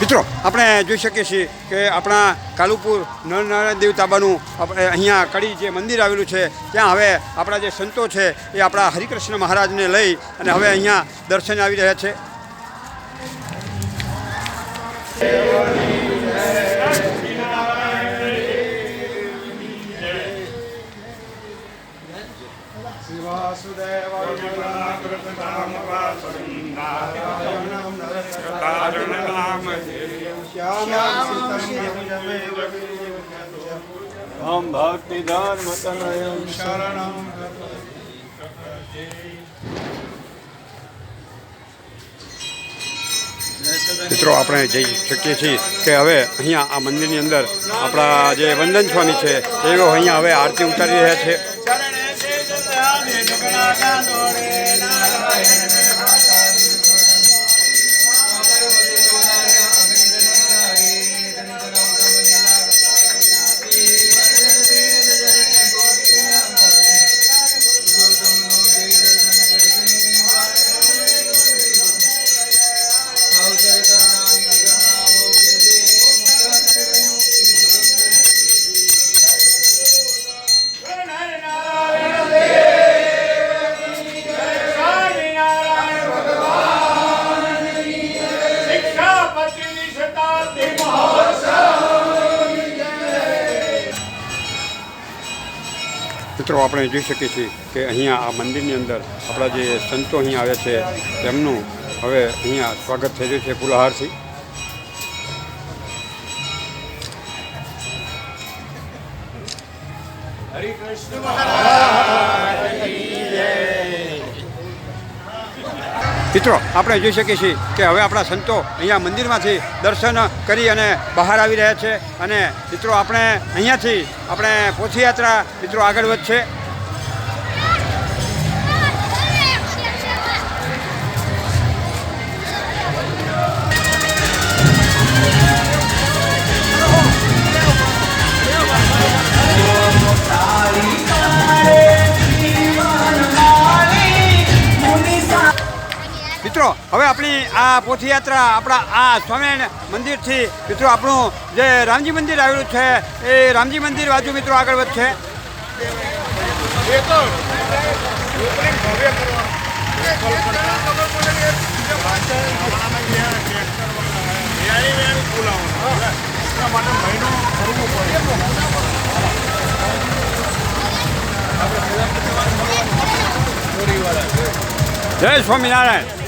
મિત્રો, આપણે જોઈ શકીએ છીએ કે આપણા કાલુપુર નરનારાયણ દેવ તાબાનું આપણે અહીંયા કડી જે મંદિર આવેલું છે, ત્યાં હવે આપણા જે સંતો છે એ આપણા હરિકૃષ્ણ મહારાજને લઈ અને હવે અહીંયા દર્શન આવી રહ્યા છે. हम भक्ति धर्म तनयम शरणम મિત્રો આપણે જઈ શકીએ છીએ કે હવે અહીંયા આ મંદિરની અંદર આપણા જે વંદન સ્વામી છે તેઓ અહીંયા હવે આરતી ઉતારી રહ્યા છે શિક્ષાપતિની મિત્રો, આપણે જોઈ શકીએ છીએ કે અહીંયા આ મંદિરની અંદર આપણા જે સંતો અહીંયા આવ્યા છે, તેમનું હવે અહીંયા સ્વાગત થઈ રહ્યું છે ફૂલહારથી મિત્રો, આપણે જોઈ શકીએ છીએ કે હવે આપણા સંતો અહીંયા મંદિરમાંથી દર્શન કરી અને બહાર આવી રહ્યા છે. અને મિત્રો, આપણે અહીંયાથી આપણે પોથીયાત્રા મિત્રો આગળ વધશે મિત્રો, હવે આપણી આ પોથીયાત્રા, આપણા આ સ્વામિનારાયણ મંદિરથી, મિત્રો, આપણું જે રામજી મંદિર આવેલું છે, એ રામજી મંદિર બાજુ, મિત્રો, આગળ વધશે. જય સ્વામિનારાયણ.